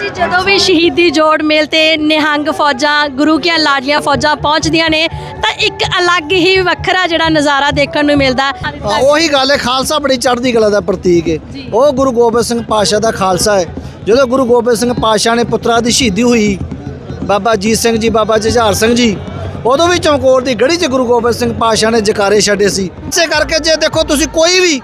ਜੀ ਜਦੋਂ ਵੀ ਸ਼ਹੀਦੀ ਜੋੜ ਮੇਲ ਤੇ ਨਿਹੰਗ ਫੌਜਾਂ ਗੁਰੂ ਕੀਆਂ ਲਾਡਲੀਆਂ ਫੌਜਾਂ ਪਹੁੰਚਦੀਆਂ ਨੇ ਤਾਂ ਇੱਕ ਅਲੱਗ ਹੀ ਵੱਖਰਾ ਜਿਹੜਾ ਨਜ਼ਾਰਾ ਦੇਖਣ ਨੂੰ ਮਿਲਦਾ। ਹਾਂ, ਉਹੀ ਗੱਲ ਹੈ ਖਾਲਸਾ ਬੜੀ ਚੜ੍ਹਦੀ ਕਲਾ ਦਾ ਪ੍ਰਤੀਕ ਹੈ। ਉਹ ਗੁਰੂ ਗੋਬਿੰਦ ਸਿੰਘ ਪਾਤਸ਼ਾਹ ਦਾ ਖਾਲਸਾ ਹੈ। ਜਦੋਂ ਗੁਰੂ ਗੋਬਿੰਦ ਸਿੰਘ ਪਾਤਸ਼ਾਹ ਨੇ ਪੁੱਤਰਾਂ ਦੀ ਸ਼ਹੀਦੀ ਹੋਈ ਬਾਬਾ ਜੀਤ ਸਿੰਘ ਜੀ ਬਾਬਾ ਜੁਝਾਰ ਸਿੰਘ ਜੀ ਉਦੋਂ ਵੀ ਚਮਕੌਰ ਦੀ ਗੜੀ 'ਚ ਗੁਰੂ ਗੋਬਿੰਦ ਸਿੰਘ ਪਾਤਸ਼ਾਹ ਨੇ ਜਕਾਰੇ ਛੱਡੇ ਸੀ। ਇਸੇ ਕਰਕੇ ਜੇ ਦੇਖੋ ਤੁਸੀਂ ਕੋਈ ਵੀ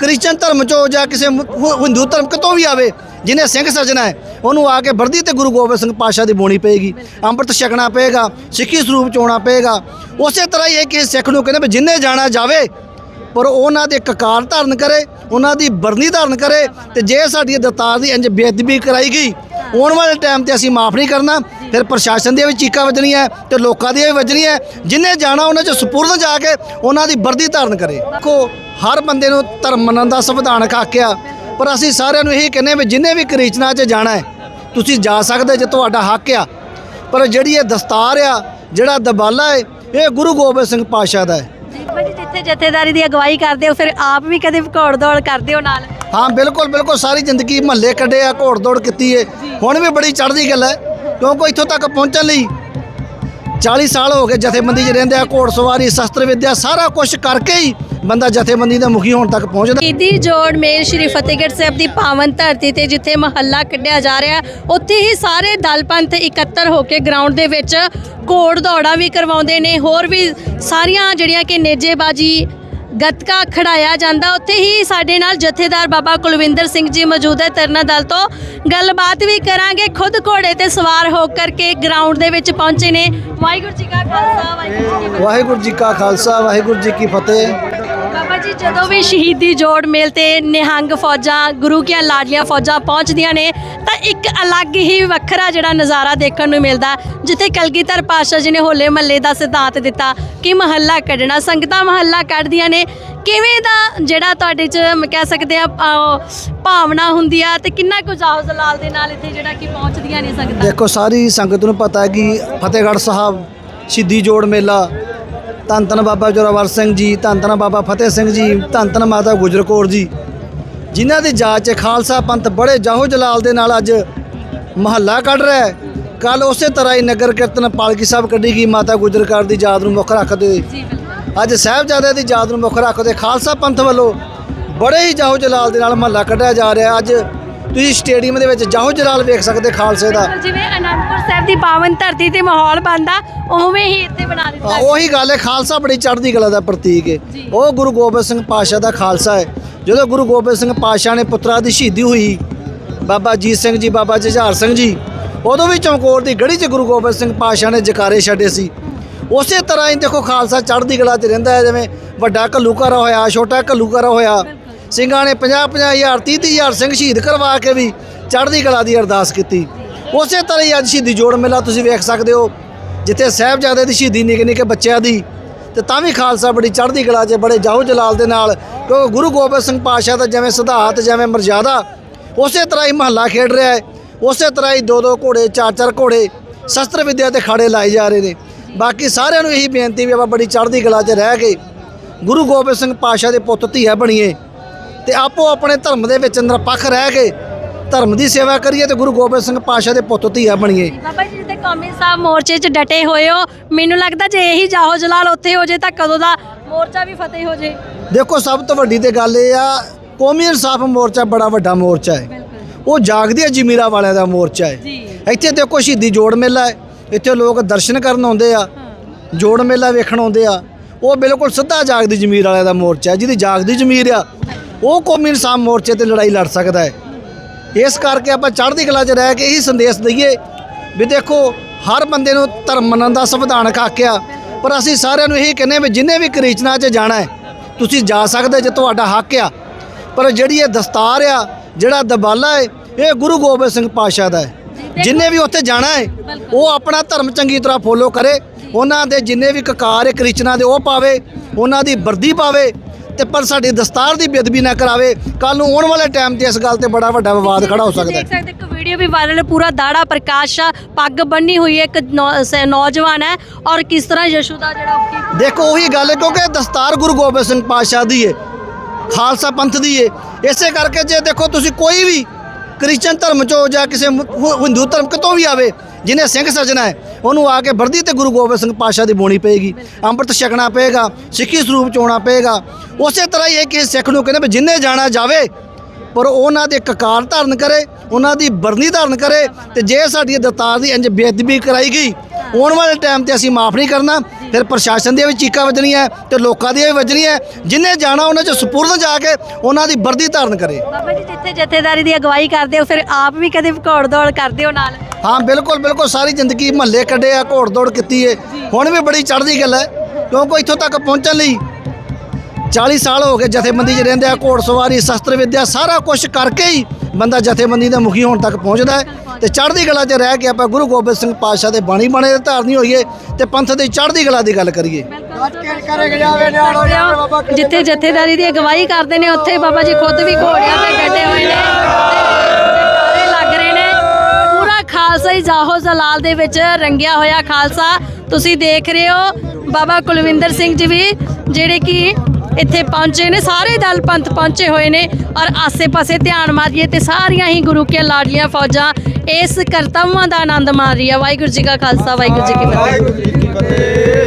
ਕ੍ਰਿਸਚਨ ਧਰਮ ਚੋਂ ਜਾਂ ਕਿਸੇ ਮੁ- ਹਿੰਦੂ ਧਰਮ ਕਿਤੋਂ ਵੀ ਆਵੇ ਜਿਹਨੇ ਸਿੰਘ ਸਜਣਾ ਹੈ ਉਹਨੂੰ ਆ ਕੇ ਵਰਦੀ ਤੇ ਗੁਰੂ ਗੋਬਿੰਦ ਸਿੰਘ ਪਾਤਸ਼ਾਹ ਦੀ ਬੋਣੀ ਪਏਗੀ। ਅੰਮ੍ਰਿਤ ਛਕਣਾ ਪਏਗਾ ਸਿੱਖੀ ਸਰੂਪ ਚ ਆਉਣਾ ਪਏਗਾ। ਉਸੇ ਤਰ੍ਹਾਂ ਹੀ ਇਹ ਕਿ ਸਿੱਖ ਨੂੰ ਕਹਿੰਦੇ ਵੀ ਜਿੰਨੇ ਜਾਣਾ ਜਾਵੇ ਪਰ ਉਹਨਾਂ ਦੇ ਕਕਾਰ ਧਾਰਨ ਕਰੇ ਉਹਨਾਂ ਦੀ ਬਰਨੀ ਧਾਰਨ ਕਰੇ ਤੇ ਜੇ ਸਾਡੀ ਦਤਾਰ ਦੀ ਇੰਜ ਬੇਅਦਬੀ ਕਰਾਈ ਗਈ ਆਉਣ ਵਾਲੇ ਟਾਈਮ ਤੇ ਅਸੀਂ ਮਾਫ ਨਹੀਂ ਕਰਨਾ ਫਿਰ ਪ੍ਰਸ਼ਾਸਨ ਦੀਆਂ ਵੀ ਚੀਕਾਂ ਵੱਜਣੀਆਂ ਤੇ ਲੋਕਾਂ ਦੀਆਂ ਵੀ ਵੱਜਣੀਆਂ ਜਿੰਨੇ ਜਾਣਾ ਉਹਨਾਂ 'ਚ ਸਪੁਰਦ ਜਾ ਕੇ ਉਹਨਾਂ ਦੀ ਵਰਦੀ ਧਾਰਨ ਕਰੇ। ਦੇਖੋ ਹਰ ਬੰਦੇ ਨੂੰ ਧਰਮ ਮੰਨਣ ਦਾ ਸੰਵਿਧਾਨਕ ਹੱਕ ਆ ਪਰ ਅਸੀਂ ਸਾਰਿਆਂ ਨੂੰ ਇਹੀ ਕਹਿੰਦੇ ਵੀ ਜਿੰਨੇ ਵੀ ਕ੍ਰਿਸ਼ਨਾ 'ਚ ਜਾਣਾ ਹੈ ਤੁਸੀਂ ਜਾ ਸਕਦੇ ਜੇ ਤੁਹਾਡਾ ਹੱਕ ਆ। ਪਰ ਜਿਹੜੀ ਇਹ ਦਸਤਾਰ ਆ ਜਿਹੜਾ ਦਬਾਲਾ ਹੈ ਇਹ ਗੁਰੂ ਗੋਬਿੰਦ ਸਿੰਘ ਪਾਤਸ਼ਾਹ ਦਾ ਹੈ ਜੀ ਜਿੱਥੇ ਜਥੇਦਾਰੀ ਦੀ ਅਗਵਾਈ ਕਰਦੇ ਹੋ ਫਿਰ ਆਪ ਵੀ ਕਦੇ ਘੋੜ ਦੌੜ ਕਰਦੇ ਹੋ ਨਾਲ? ਹਾਂ ਬਿਲਕੁਲ ਬਿਲਕੁਲ ਸਾਰੀ ਜ਼ਿੰਦਗੀ ਮਹੱਲੇ ਕੱਢੇ ਆ ਘੋੜ ਦੌੜ ਕੀਤੀ ਏ। ਹੁਣ ਵੀ ਬੜੀ ਚੜ੍ਹਦੀ ਗੱਲ ਹੈ ਕਿਉਂਕਿ ਇੱਥੋਂ ਤੱਕ ਪਹੁੰਚਣ ਲਈ 40 ਸਾਲ ਹੋ ਗਏ ਜਥੇਬੰਦੀ 'ਚ ਰਹਿੰਦੇ ਆ ਘੋੜ ਸਵਾਰੀ ਸ਼ਸਤਰ ਵਿੱਦਿਆ ਸਾਰਾ ਕੁਝ ਕਰਕੇ ਹੀ ਬੰਦਾ ਜਥੇਬੰਦੀ ਦਾ ਮੁਖੀ ਹੋਣ ਤੱਕ ਪਹੁੰਚਦਾ। ਸ਼ਹੀਦੀ ਜੋੜ ਮੇਲ ਸ਼੍ਰੀ ਫਤਿਹਗੜ੍ਹ ਸਾਹਿਬ ਦੀ ਪਾਵਨ ਧਰਤੀ ਤੇ ਜਿੱਥੇ ਮਹੱਲਾ ਕੱਢਿਆ ਜਾ ਰਿਹਾ ਉੱਥੇ ਹੀ ਸਾਰੇ ਦਲ ਪੰਥ ਇਕੱਤਰ ਹੋ ਕੇ ਗਰਾਊਂਡ ਦੇ ਵਿੱਚ ਘੋੜ ਦੌੜਾਂ ਵੀ ਕਰਵਾਉਂਦੇ ਨੇ। ਹੋਰ ਵੀ ਸਾਰੀਆਂ ਜਿਹੜੀਆਂ ਕਿ ਨੇਜੇਬਾਜੀ ਗੱਤਕਾ ਖੜਾਇਆ ਜਾਂਦਾ। ਉੱਥੇ ਹੀ ਸਾਡੇ ਨਾਲ ਜਥੇਦਾਰ ਬਾਬਾ ਕੁਲਵਿੰਦਰ ਸਿੰਘ ਜੀ ਮੌਜੂਦ ਹੈ। ਤਰਨਾ ਦਲ ਤੋਂ ਗੱਲਬਾਤ ਵੀ ਕਰਾਂਗੇ। ਖੁਦ ਘੋੜੇ ਤੇ ਸਵਾਰ ਹੋ ਕਰਕੇ ਗਰਾਊਂਡ ਦੇ ਵਿੱਚ ਪਹੁੰਚੇ ਨੇ। ਵਾਹਿਗੁਰੂ ਜੀ ਕਾ ਖਾਲਸਾ ਵਾਹਿਗੁਰੂ ਜੀ ਕੀ ਫਤਿਹ। ਵਾਹਿਗੁਰੂ ਜੀ ਕਾ ਖਾਲਸਾ ਵਾਹਿਗੁਰੂ ਜੀ ਕੀ ਫਤਿਹ। ਜੀ, ਜਦੋਂ ਵੀ ਸ਼ਹੀਦੀ ਜੋੜ ਮੇਲ ਤੇ ਨਿਹੰਗ ਫੌਜਾਂ, ਗੁਰੂ ਕੀਆਂ ਲਾਡਲੀਆਂ ਫੌਜਾਂ ਪਹੁੰਚਦੀਆਂ ਨੇ, ਤਾਂ ਇੱਕ ਅਲੱਗ ਹੀ ਵੱਖਰਾ ਜਿਹੜਾ ਨਜ਼ਾਰਾ ਦੇਖਣ ਨੂੰ ਮਿਲਦਾ ਜਿੱਥੇ ਕਲਗੀਧਰ ਪਾਤਸ਼ਾਹ ਜੀ ਨੇ ਹੋਲੇ ਮਹੱਲੇ ਦਾ ਸਿਧਾਂਤ ਦਿੱਤਾ ਕਿ ਮਹੱਲਾ ਕੱਢਣਾ, ਸੰਗਤਾਂ ਮਹੱਲਾ ਕੱਢਦੀਆਂ ਨੇ। ਕਿਵੇਂ ਦਾ ਜਿਹੜਾ ਤੁਹਾਡੇ ਚ ਕਹਿ ਸਕਦੇ ਆ ਭਾਵਨਾ ਹੁੰਦੀ ਆ ਤੇ ਕਿੰਨਾ ਕੁ ਜਾਹੋ ਜਲਾਲ ਦੇ ਨਾਲ ਇੱਥੇ ਜਿਹੜਾ ਕਿ ਪਹੁੰਚਦੀਆਂ ਨੇ ਸੰਗਤਾਂ? ਦੇਖੋ, ਸਾਰੀ ਸੰਗਤ ਨੂੰ ਪਤਾ ਹੈ ਕਿ ਫਤਿਹਗੜ੍ਹ ਸਾਹਿਬ ਸ਼ਹੀਦੀ ਜੋੜ ਮੇਲਾ ਧੰਨ ਧੰਨ ਬਾਬਾ ਜੋਰਾਵਰ ਸਿੰਘ ਜੀ ਧੰਨ ਧੰਨ ਬਾਬਾ ਫਤਿਹ ਸਿੰਘ ਜੀ ਧੰਨ ਧੰਨ ਮਾਤਾ ਗੁਜਰ ਕੌਰ ਜੀ। ਜਿਨ੍ਹਾਂ ਦੀ ਜਾਚ 'ਚ ਖਾਲਸਾ ਪੰਥ ਬੜੇ ਜਾਹੋ ਜਲਾਲ ਦੇ ਨਾਲ ਅੱਜ ਮਹੱਲਾ ਕੱਢ ਰਿਹਾ ਹੈ। ਕੱਲ ਉਸੇ ਤਰ੍ਹਾਂ ਹੀ ਨਗਰ ਕੀਰਤਨ ਪਾਲਕੀ ਸਾਹਿਬ ਕੱਢੀ ਗਈ ਮਾਤਾ ਗੁਜਰ ਕੌਰ ਦੀ ਯਾਦ ਨੂੰ ਮੁੱਖ ਰੱਖਦੇ ਅੱਜ ਸਾਹਿਬਜ਼ਾਦੇ ਦੀ ਯਾਦ ਨੂੰ ਮੁੱਖ ਰੱਖਦੇ ਖਾਲਸਾ ਪੰਥ ਵੱਲੋਂ ਬੜੇ ਹੀ ਜਾਹੋ ਜਲਾਲ ਦੇ ਨਾਲ ਮਹੱਲਾ ਕੱਢਿਆ ਜਾ ਰਿਹਾ। ਅੱਜ ਤੁਸੀਂ ਸਟੇਡੀਅਮ ਦੇ ਵਿੱਚ ਜਾਹੋ ਜਲਾਲ ਵੇਖ ਸਕਦੇ ਖਾਲਸੇ ਦਾ। ਜਿਵੇਂ ਅਨੰਦਪੁਰ ਸਾਹਿਬ ਦੀ ਪਾਵਨ ਧਰਤੀ ਤੇ ਮਾਹੌਲ ਬਣਦਾ ਉਵੇਂ ਹੀ ਇੱਥੇ ਬਣਾ ਦਿੱਤਾ ਉਹੀ ਗੱਲ ਹੈ ਖਾਲਸਾ ਬੜੀ ਚੜ੍ਹਦੀ ਕਲਾ ਦਾ ਪ੍ਰਤੀਕ ਹੈ। ਉਹ ਗੁਰੂ ਗੋਬਿੰਦ ਸਿੰਘ ਪਾਤਸ਼ਾਹ ਦਾ ਖਾਲਸਾ ਹੈ। ਜਦੋਂ ਗੁਰੂ ਗੋਬਿੰਦ ਸਿੰਘ ਪਾਤਸ਼ਾਹ ਨੇ ਪੁੱਤਰਾਂ ਦੀ ਸ਼ਹੀਦੀ ਹੋਈ ਬਾਬਾ ਜੀਤ ਸਿੰਘ ਜੀ ਬਾਬਾ ਜੁਝਾਰ ਸਿੰਘ ਜੀ ਉਦੋਂ ਵੀ ਚਮਕੌਰ ਦੀ ਗੜੀ 'ਚ ਗੁਰੂ ਗੋਬਿੰਦ ਸਿੰਘ ਪਾਤਸ਼ਾਹ ਨੇ ਜਕਾਰੇ ਛੱਡੇ ਸੀ। ਉਸੇ ਤਰ੍ਹਾਂ ਹੀ ਦੇਖੋ ਖਾਲਸਾ ਚੜ੍ਹਦੀ ਕਲਾ 'ਚ ਰਹਿੰਦਾ ਹੈ ਜਿਵੇਂ ਵੱਡਾ ਘੱਲੂਘਾਰਾ ਹੋਇਆ ਛੋਟਾ ਘੱਲੂਘਾਰਾ ਹੋਇਆ। ਸਿੰਘਾਂ ਨੇ 50 50 ਹਜ਼ਾਰ 30 30 ਹਜ਼ਾਰ ਸਿੰਘ ਸ਼ਹੀਦ ਕਰਵਾ ਕੇ ਵੀ ਚੜ੍ਹਦੀ ਕਲਾ ਦੀ ਅਰਦਾਸ ਕੀਤੀ। ਉਸੇ ਤਰ੍ਹਾਂ ਹੀ ਅੱਜ ਸ਼ਹੀਦੀ ਜੋੜ ਮੇਲਾ ਤੁਸੀਂ ਵੇਖ ਸਕਦੇ ਹੋ, ਜਿੱਥੇ ਸਾਹਿਬਜ਼ਾਦੇ ਦੀ ਸ਼ਹੀਦੀ ਨਿੱਕੇ ਨਿੱਕੇ ਬੱਚਿਆਂ ਦੀ, ਤੇ ਤਾਂ ਵੀ ਖਾਲਸਾ ਬੜੀ ਚੜ੍ਹਦੀ ਕਲਾ 'ਚ ਬੜੇ ਜਾਹੋ ਜਲਾਲ ਦੇ ਨਾਲ, ਕਿਉਂਕਿ ਗੁਰੂ ਗੋਬਿੰਦ ਸਿੰਘ ਪਾਤਸ਼ਾਹ ਦਾ ਜਿਵੇਂ ਸਿਧਾਂਤ ਜਿਵੇਂ ਮਰਜ਼ਾਦਾ, ਉਸੇ ਤਰ੍ਹਾਂ ਹੀ ਮਹੱਲਾ ਖੇਡ ਰਿਹਾ ਹੈ। ਉਸੇ ਤਰ੍ਹਾਂ ਹੀ ਦੋ ਦੋ ਘੋੜੇ, ਚਾਰ ਚਾਰ ਘੋੜੇ ਸ਼ਸਤਰ ਵਿਦਿਆ ਤੇ ਖਾੜੇ ਲਾਏ ਜਾ ਰਹੇ ਨੇ। ਬਾਕੀ ਸਾਰਿਆਂ ਨੂੰ ਇਹੀ ਬੇਨਤੀ ਵੀ ਆਪਾਂ ਬੜੀ ਚੜ੍ਹਦੀ ਕਲਾ 'ਚ ਰਹਿ ਕੇ ਗੁਰੂ ਗੋਬਿੰਦ ਸਿੰਘ ਪਾਤਸ਼ਾਹ ਦੇ ਪੁੱਤ ਧੀਆ ਬਣੀਏ। ਤੇ ਆਪੋ ਆਪਣੇ ਧਰਮ ਦੇ ਵਿੱਚ ਨਿਰਪੱਖ ਰਹਿ ਕੇ ਧਰਮ ਦੀ ਸੇਵਾ ਕਰੀਏ ਤੇ ਗੁਰੂ ਗੋਬਿੰਦ ਸਿੰਘ ਪਾਤਸ਼ਾਹ ਦੇ ਪੁੱਤ ਧੀਆ ਬਣੀਏ। ਬਾਬਾ ਜੀ ਤੇ ਕੌਮੀ ਸਾਹਿਬ ਮੋਰਚੇ 'ਚ ਡਟੇ ਹੋਏ ਹੋ ਮੈਨੂੰ ਲੱਗਦਾ ਜੇ ਇਹੀ ਜਾਹੋ ਜਲਾਲ ਉੱਥੇ ਹੋ ਜੇ ਤਾਂ ਕਦੋਂ ਦਾ ਮੋਰਚਾ ਵੀ ਫਤਿਹ ਹੋ ਜੇ। ਦੇਖੋ ਸਭ ਤੋਂ ਵੱਡੀ ਤੇ ਗੱਲ ਇਹ ਆ ਕੌਮੀ ਇਨਸਾਫ ਮੋਰਚਾ ਬੜਾ ਵੱਡਾ ਮੋਰਚਾ ਹੈ। ਉਹ ਜਾਗਦੀ ਜ਼ਮੀਰਾ ਵਾਲਿਆਂ ਦਾ ਮੋਰਚਾ ਹੈ। ਇੱਥੇ ਦੇਖੋ ਸ਼ਹੀਦੀ ਜੋੜ ਮੇਲਾ ਹੈ। ਇੱਥੇ ਲੋਕ ਦਰਸ਼ਨ ਕਰਨ ਆਉਂਦੇ ਆ ਜੋੜ ਮੇਲਾ ਵੇਖਣ ਆਉਂਦੇ ਆ। ਉਹ ਬਿਲਕੁਲ ਸਿੱਧਾ ਜਾਗਦੀ ਜ਼ਮੀਰ ਵਾਲਿਆਂ ਦਾ ਮੋਰਚਾ ਹੈ। ਜਿਹਦੀ ਜਾਗਦੀ ਜ਼ਮੀਰ ਆ ਉਹ ਕੌਮੀ ਇਨਸਾਨ ਮੋਰਚੇ ਤੇ ਲੜਾਈ ਲੜ ਸਕਦਾ ਹੈ। ਇਸ ਕਰਕੇ ਆਪਾਂ ਚੜ੍ਹਦੀ ਕਲਾ 'ਚ ਰਹਿ ਕੇ ਇਹੀ ਸੰਦੇਸ਼ ਦਈਏ ਵੀ ਦੇਖੋ, ਹਰ ਬੰਦੇ ਨੂੰ ਧਰਮ ਮੰਨਣ ਦਾ ਸੰਵਿਧਾਨਕ ਹੱਕ ਆ ਪਰ ਅਸੀਂ ਸਾਰਿਆਂ ਨੂੰ ਇਹੀ ਕਹਿੰਦੇ ਵੀ ਜਿੰਨੇ ਵੀ ਕ੍ਰਿਸ਼ਨਾ 'ਚ ਜਾਣਾ ਹੈ, ਤੁਸੀਂ ਜਾ ਸਕਦੇ ਜੇ ਤੁਹਾਡਾ ਹੱਕ ਆ। ਪਰ ਜਿਹੜੀ ਇਹ ਦਸਤਾਰ ਆ, ਜਿਹੜਾ ਦਬਾਲਾ ਹੈ, ਇਹ ਗੁਰੂ ਗੋਬਿੰਦ ਸਿੰਘ ਪਾਤਸ਼ਾਹ ਦਾ ਹੈ। ਜਿੰਨੇ ਵੀ ਉੱਥੇ ਜਾਣਾ ਹੈ, ਉਹ ਆਪਣਾ ਧਰਮ ਚੰਗੀ ਤਰ੍ਹਾਂ ਫੋਲੋ ਕਰੇ, ਉਹਨਾਂ ਦੇ ਜਿੰਨੇ ਵੀ ਕਕਾਰ ਹੈ ਕ੍ਰਿਸ਼ਨਾ ਦੇ ਉਹ ਪਾਵੇ, ਉਹਨਾਂ ਦੀ ਵਰਦੀ ਪਾਵੇ ਤੇ ਪਰ ਸਾਡੀ ਦਸਤਾਰ ਦੀ ਬੇਦਬੀ ਨਾ ਕਰਾਵੇ ਕੱਲ ਨੂੰ ਆਉਣ ਵਾਲੇ ਟਾਈਮ ਤੇ ਇਸ ਗੱਲ ਤੇ ਬੜਾ ਵੱਡਾ ਵਿਵਾਦ ਖੜਾ ਹੋ ਸਕਦਾ ਹੈ। ਦੇਖ ਸਕਦੇ ਇੱਕ ਵੀਡੀਓ ਵੀ ਵਾਇਰਲ ਹੈ ਪੂਰਾ ਦਾੜਾ ਪ੍ਰਕਾਸ਼ ਆ, ਪੱਗ ਬੰਨੀ ਹੋਈ ਹੈ ਇੱਕ ਨੌ- ਸ- ਨੌਜਵਾਨ ਹੈ ਔਰ ਕਿਸ ਤਰ੍ਹਾਂ ਯਸ਼ੂ ਦਾ ਜਿਹੜਾ ਉੱਕੀ ਦੇਖੋ ਉਹੀ ਗੱਲ ਹੈ ਕਿਉਂਕਿ ਦਸਤਾਰ ਗੁਰੂ ਗੋਬਿੰਦ ਸਿੰਘ ਪਾਤਸ਼ਾਹ ਦੀ ਹੈ ਖਾਲਸਾ ਪੰਥ ਦੀ ਹੈ। ਇਸੇ ਕਰਕੇ ਜੇ ਦੇਖੋ ਤੁਸੀਂ ਕੋਈ ਵੀ ਕ੍ਰਿਸਚਨ ਧਰਮ ਚੋਂ ਜਾਂ ਕਿਸੇ ਹਿੰਦੂ ਧਰਮ ਕਿਤੋਂ ਵੀ ਆਵੇ, ਜਿਹਨੇ ਸਿੰਘ ਸਜਣਾ ਹੈ, ਉਹਨੂੰ ਆ ਕੇ ਵਰਦੀ ਤੇ ਗੁਰੂ ਗੋਬਿੰਦ ਸਿੰਘ ਪਾਤਸ਼ਾਹ ਦੀ ਬੋਣੀ ਪਏਗੀ, ਅੰਮ੍ਰਿਤ ਛਕਣਾ ਪਏਗਾ, ਸਿੱਖੀ ਸਰੂਪ ਚ ਆਉਣਾ ਪਏਗਾ। ਉਸੇ ਤਰ੍ਹਾਂ ਹੀ ਇਹ ਕਿ ਸਿੱਖ ਨੂੰ ਕਹਿੰਦੇ ਵੀ ਜਿੰਨੇ ਜਾਣਾ ਜਾਵੇ, ਪਰ ਉਹਨਾਂ ਦੇ ਕਕਾਰ ਧਾਰਨ ਕਰੇ, ਉਹਨਾਂ ਦੀ ਬਰਨੀ ਧਾਰਨ ਕਰੇ, ਤੇ ਜੇ ਸਾਡੀ ਦਤਾਰ ਦੀ ਇੰਜ ਬੇਅਦਬੀ ਕਰਾਈ ਗਈ, ਆਉਣ ਵਾਲੇ ਟਾਈਮ ਤੇ ਅਸੀਂ ਮਾਫ ਨਹੀਂ ਕਰਨਾ ਫਿਰ ਪ੍ਰਸ਼ਾਸਨ ਦੀਆਂ ਵੀ ਚੀਕਾਂ ਵੱਜਣੀਆਂ ਤੇ ਲੋਕਾਂ ਦੀਆਂ ਵੀ ਵੱਜਣੀਆਂ ਜਿੰਨੇ ਜਾਣਾ ਉਹਨਾਂ 'ਚ ਸਪੁਰਦ ਜਾ ਕੇ ਉਹਨਾਂ ਦੀ ਵਰਦੀ ਧਾਰਨ ਕਰੇ। ਬਾਬਾ ਜੀ ਜਿੱਥੇ ਜਥੇਦਾਰੀ ਦੀ ਅਗਵਾਈ ਕਰਦੇ ਹੋ ਫਿਰ ਆਪ ਵੀ ਕਦੇ ਘੋੜ ਦੌੜ ਕਰਦੇ ਹੋ ਨਾਲ? ਹਾਂ ਬਿਲਕੁਲ ਬਿਲਕੁਲ ਸਾਰੀ ਜ਼ਿੰਦਗੀ ਮਹੱਲੇ ਕੱਢੇ ਆ ਘੋੜ ਦੌੜ ਕੀਤੀ ਏ। ਹੁਣ ਵੀ ਬੜੀ ਚੜ੍ਹਦੀ ਗੱਲ ਹੈ ਕਿਉਂਕਿ ਇੱਥੋਂ ਤੱਕ ਪਹੁੰਚਣ ਲਈ 40 ਸਾਲ ਹੋ ਗਏ ਜਥੇਬੰਦੀ 'ਚ ਰਹਿੰਦੇ ਆ ਘੋੜ ਸਵਾਰੀ ਸ਼ਸਤਰ ਵਿੱਦਿਆ ਸਾਰਾ ਕੁਝ ਕਰਕੇ ਹੀ ਬੰਦਾ ਜਥੇਬੰਦੀ ਦਾ ਮੁਖੀ ਹੋਣ ਤੱਕ ਪਹੁੰਚਦਾ ਹੈ ਤੇ ਚੜ੍ਹਦੀ ਕਲਾ 'ਚ ਰਹਿ ਕੇ ਆਪਾਂ ਗੁਰੂ ਗੋਬਿੰਦ ਸਿੰਘ ਪਾਤਸ਼ਾਹ ਦੇ ਬਾਣੀ ਬਾਣੇ ਦੇ ਧਾਰਨੀ ਹੋਈਏ ਤੇ ਪੰਥ ਦੀ ਚੜ੍ਹਦੀ ਕਲਾ ਦੀ ਗੱਲ ਕਰੀਏ। ਜਿੱਥੇ ਜਥੇਦਾਰੀ ਦੀ ਅਗਵਾਈ ਕਰਦੇ ਨੇ ਉੱਥੇ ਬਾਬਾ ਜੀ ਖੁਦ ਵੀ ਘੋੜਿਆਂ ਤੇ ਗੱਡੇ ਹੋਏ ਨੇ। ਤੇ ਲੱਗ ਰਹੇ ਨੇ। ਪੂਰਾ ਖਾਲਸਾ ਹੀ ਜਾਹੋ ਜਲਾਲ ਦੇ ਵਿੱਚ ਰੰਗਿਆ ਹੋਇਆ ਖਾਲਸਾ। ਤੁਸੀਂ ਦੇਖ ਰਹੇ ਹੋ ਬਾਬਾ ਕੁਲਵਿੰਦਰ ਸਿੰਘ ਜੀ ਵੀ ਜਿਹੜੇ ਕਿ ਇੱਥੇ ਪਹੁੰਚੇ ਨੇ, ਸਾਰੇ ਦਲ ਪੰਥ ਪਹੁੰਚੇ ਹੋਏ ਨੇ ਔਰ ਆਸੇ-ਪਾਸੇ ਧਿਆਨ ਮਾਰੀਏ ਤੇ ਸਾਰੀਆਂ ਹੀ ਗੁਰੂ ਕੇ ਲਾਡਲੀਆਂ ਫੌਜਾਂ ਇਸ ਕਰਤੱਵਾਂ ਦਾ ਆਨੰਦ ਮਾਣ ਰਹੀ ਹੈ ਵਾਹਿਗੁਰੂ ਜੀ ਕਾ ਖਾਲਸਾ ਵਾਹਿਗੁਰੂ ਜੀ ਕੀ ਫਤਿਹ।